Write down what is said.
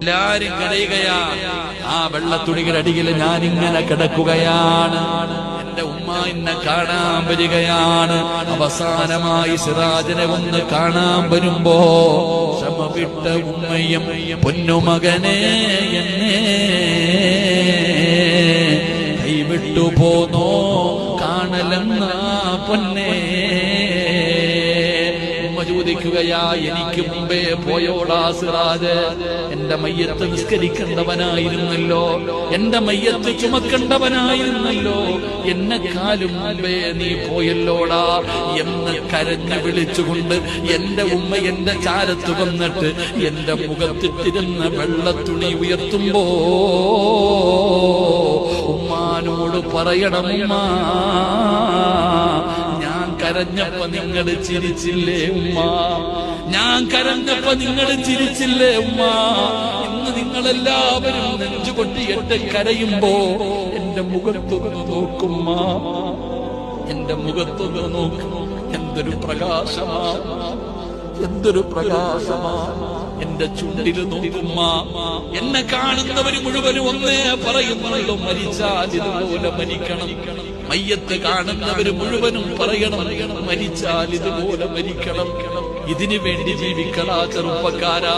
എല്ലാരും കരയുകയാ ആ വെള്ളത്തുണികളുടെ അടിയിൽ ഞാൻ ഇങ്ങനെ കിടക്കുകയാണ്. എന്റെ ഉമ്മ എന്നെ കാണാൻ വരികയാണ്. അവസാനമായി സിറാജിനെ ഒന്ന് കാണാൻ വരുമ്പോ ക്ഷമ വിട്ട ഉമ്മയും പൊന്നുമകനെ എന്നെ കൈവിട്ടു പോന്നോ കാണലെന്ന പൊന്നേ. ചോദിക്കുകയാ എനിക്ക് മുമ്പേ പോയോടാ സിറാജ്. എന്റെ മയ്യത്ത് നിസ്കരിക്കേണ്ടവനായിരുന്നല്ലോ. എന്റെ മയ്യത്ത് ചുമക്കേണ്ടവനായിരുന്നല്ലോ. എന്നെക്കാലും മുമ്പേ നീ പോയല്ലോടാ എന്ന് കരഞ്ഞു വിളിച്ചുകൊണ്ട് എന്റെ ഉമ്മ എന്റെ ചാരത്ത് വന്നിട്ട് എന്റെ മുഖത്തിട്ടിരുന്ന വെള്ളത്തുണി ഉയർത്തുമ്പോ ഉമ്മാനോട് പറയണം ഉമ്മാ ഞാൻ കരഞ്ഞപ്പോ നിങ്ങൾ ചിരിച്ചില്ലേ ഉമ്മ? ഞാൻ കരഞ്ഞപ്പോ നിങ്ങൾ ചിരിച്ചില്ലേ ഉമ്മ? ഇന്ന് നിങ്ങളെല്ലാവരും നെഞ്ചുകൊട്ടി എട്ട് കരയുമ്പോ എന്റെ മുഖത്തൊന്ന് നോക്കുമ്മ എന്റെ മുഖത്തൊന്ന് നോക്കും. എന്തൊരു പ്രകാശമാ? എന്തൊരു പ്രകാശമാ? എന്റെ ചുണ്ടിൽ നോക്കുമ്മ എന്നെ കാണുന്നവർ മുഴുവനും ഒന്നേ പറയുന്നുള്ളൂ മരിച്ചാൽ ഇതുപോലെ മരിക്കണം. മയ്യത്ത് കാണുന്നവർ മുഴുവനും പറയണം മരിച്ചാൽ ഇതുപോലെ മരിക്കണം. ഇതിനു വേണ്ടി ജീവിക്കണ ചെറുപ്പക്കാരാ.